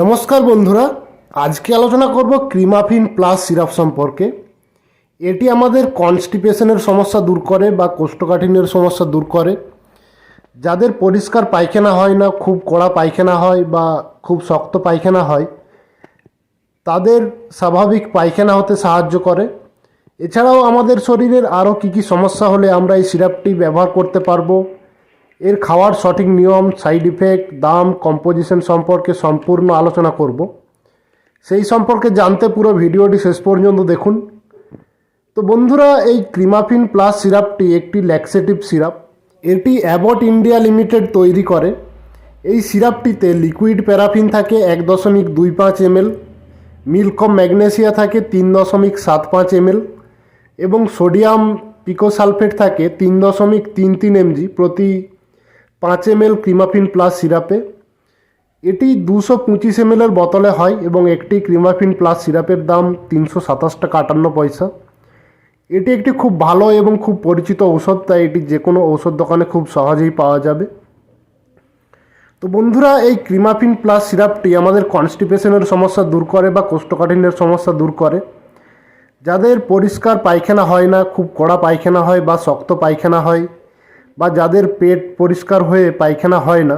নমস্কার বন্ধুরা, আজকে আলোচনা করব ক্রিমাফিন প্লাস সিরাপ সম্পর্কে। এটি আমাদের কনস্টিপেশনের সমস্যা দূর করে বা কোষ্ঠকাঠিন্যের সমস্যা দূর করে। যাদের পরিষ্কার পায়খানা হয় না, খুব কড়া পায়খানা হয় বা খুব শক্ত পায়খানা হয়, তাদের স্বাভাবিক পায়খানা হতে সাহায্য করে। এছাড়াও আমাদের শরীরের আরও কী কী সমস্যা হলে আমরা এই সিরাপটি ব্যবহার করতে পারব এর খাওয়ার সঠিক নিয়ম সাইড ইফেক্ট দাম কম্পোজিশন সম্পর্কে সম্পূর্ণ আলোচনা করব। সেই সম্পর্কে জানতে পুরো ভিডিওটি শেষ পর্যন্ত দেখুন। তো বন্ধুরা, এই ক্রিমাফিন প্লাস সিরাপটি একটি ল্যাক্সেটিভ সিরাপ। এটি অ্যাবট ইন্ডিয়া লিমিটেড তৈরি করে। এই সিরাপটিতে লিকুইড প্যারাফিন থাকে এক দশমিক দুই পাঁচ এমএল মিল্কম ম্যাগনেসিয়া থাকে তিন দশমিক সাত পাঁচ এমএল এবং সোডিয়াম পিকোসালফেট থাকে তিন দশমিক তিন তিন এমজি প্রতি পাঁচ এমএল ক্রিমাফিন প্লাস সিরাপে। এটি দুশো পঁচিশ এমএলের বোতলে হয় এবং একটি ক্রিমাফিন প্লাস সিরাপের দাম তিনশো সাতাশ টাকা আটান্ন পয়সা। এটি একটি খুব ভালো এবং খুব পরিচিত ঔষধ, তাই এটি যে কোনো ঔষধ দোকানে খুব সহজেই পাওয়া যাবে। তো বন্ধুরা, এই ক্রিমাফিন প্লাস সিরাপটি আমাদের কনস্টিপেশনের সমস্যা দূর করে বা কোষ্ঠকাঠিন্যের সমস্যা দূর করে। যাদের পরিষ্কার পায়খানা হয় না, খুব কড়া পায়খানা হয় বা শক্ত পায়খানা হয় বা যাদের পেট পরিষ্কার হয়ে পায়খানা হয় না,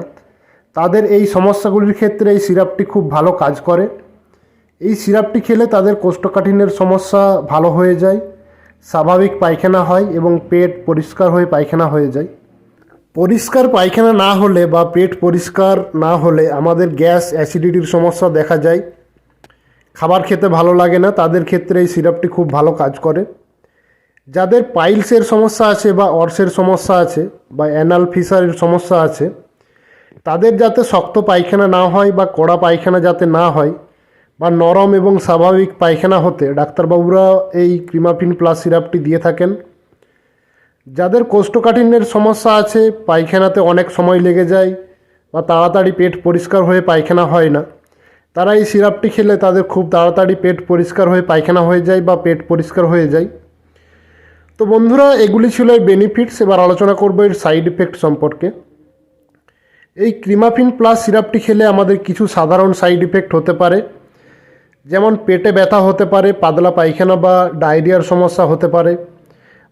তাদের এই সমস্যাগুলির ক্ষেত্রে এই সিরাপটি খুব ভালো কাজ করে। এই সিরাপটি খেলে তাদের কোষ্ঠকাঠিন্যের সমস্যা ভালো হয়ে যায়, স্বাভাবিক পায়খানা হয় এবং পেট পরিষ্কার হয়ে পায়খানা হয়ে যায়। পরিষ্কার পায়খানা না হলে বা পেট পরিষ্কার না হলে আমাদের গ্যাস অ্যাসিডিটির সমস্যা দেখা যায়। খাবার খেতে ভালো লাগে না, তাদের ক্ষেত্রে এই সিরাপটি খুব ভালো কাজ করে। যাদের পাইলসের সমস্যা আছে বা অর্সের সমস্যা আছে বা অ্যানাল ফিসারের সমস্যা আছে, তাদের যাতে শক্ত পায়খানা না হয় বা কড়া পায়খানা যাতে না হয় বা নরম এবং স্বাভাবিক পায়খানা হতে ডাক্তারবাবুরা এই ক্রিমাফিন প্লাস সিরাপটি দিয়ে থাকেন। যাদের কোষ্ঠকাঠিন্যের সমস্যা আছে, পায়খানাতে অনেক সময় লেগে যায় বা তাড়াতাড়ি পেট পরিষ্কার হয়ে পায়খানা হয় না, তারা এই সিরাপটি খেলে তাদের খুব তাড়াতাড়ি পেট পরিষ্কার হয়ে পায়খানা হয়ে যায় বা পেট পরিষ্কার হয়ে যায়। তো বন্ধুরা, এগুলি ছিল এর বেনিফিটস এবার আলোচনা করব এর সাইড ইফেক্ট সম্পর্কে। এই ক্রিমাফিন প্লাস সিরাপটি খেলে আমাদের কিছু সাধারণ সাইড ইফেক্ট হতে পারে। যেমন পেটে ব্যথা হতে পারে, পাতলা পায়খানা বা ডায়রিয়ার সমস্যা হতে পারে।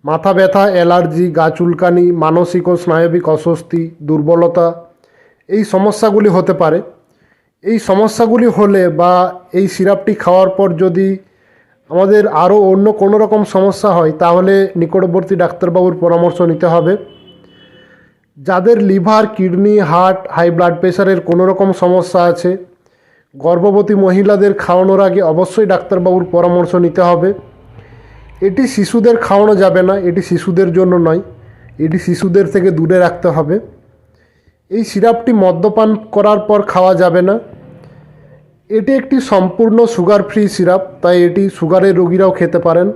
মাথা ব্যথা অ্যালার্জি গা চুলকানি, মানসিক ও স্নায়বিক অস্বস্তি, দুর্বলতা, এই সমস্যাগুলি হতে পারে। এই সমস্যাগুলি হলে বা এই সিরাপটি খাওয়ার পর যদি আমাদের আরও অন্য কোনো রকম সমস্যা হয়, তাহলে নিকটবর্তী ডাক্তারবাবুর পরামর্শ নিতে হবে। যাদের liver, kidney, heart, high blood প্রেশারের কোনো রকম সমস্যা আছে, গর্ভবতী মহিলাদের খাওয়ানোর আগে অবশ্যই ডাক্তারবাবুর পরামর্শ নিতে হবে। এটি শিশুদের খাওয়ানো যাবে না, এটি শিশুদের জন্য নয়, এটি শিশুদের থেকে দূরে রাখতে হবে। এই সিরাপটি মদ্যপান করার পর খাওয়া যাবে না। এটি একটি সম্পূর্ণ সুগার ফ্রি সিরাপ তাই এটি সুগারের রোগীরাও খেতে পারেন।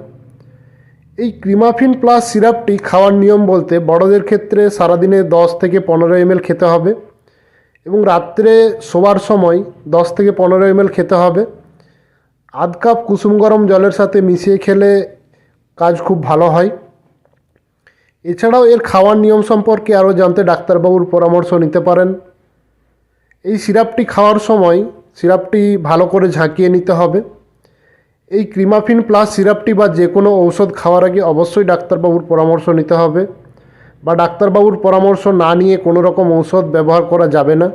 এই ক্রিমাফিন প্লাস সিরাপটি খাওয়ার নিয়ম বলতে বড়দের ক্ষেত্রে সারাদিনে দশ থেকে পনেরো এমএল খেতে হবে এবং রাত্রে শোবার সময় দশ থেকে পনেরো এমএল খেতে হবে। আধ কাপ কুসুম গরম জলের সাথে মিশিয়ে খেলে কাজ খুব ভালো হয়। এছাড়াও এর খাওয়ার নিয়ম সম্পর্কে আরও জানতে ডাক্তারবাবুর পরামর্শ নিতে পারেন। এই সিরাপটি খাওয়ার সময় সিরাপটি ভালো করে ঝাঁকিয়ে নিতে হবে। এই ক্রিমাফিন প্লাস সিরাপটি বা যে কোনো ঔষধ খাওয়ার আগে অবশ্যই ডাক্তারবাবুর পরামর্শ নিতে হবে বা ডাক্তারবাবুর পরামর্শ না নিয়ে কোনো রকম ঔষধ ব্যবহার করা যাবে না।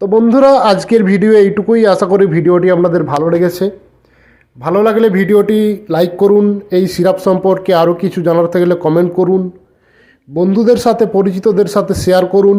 তো বন্ধুরা, আজকের ভিডিও এইটুকুই। আশা করি ভিডিওটি আপনাদের ভালো লেগেছে। ভালো লাগলে ভিডিওটি লাইক করুন, এই সিরাপ সম্পর্কে আরও কিছু জানার থাকলে কমেন্ট করুন। বন্ধুদের সাথে, পরিচিতদের সাথে শেয়ার করুন।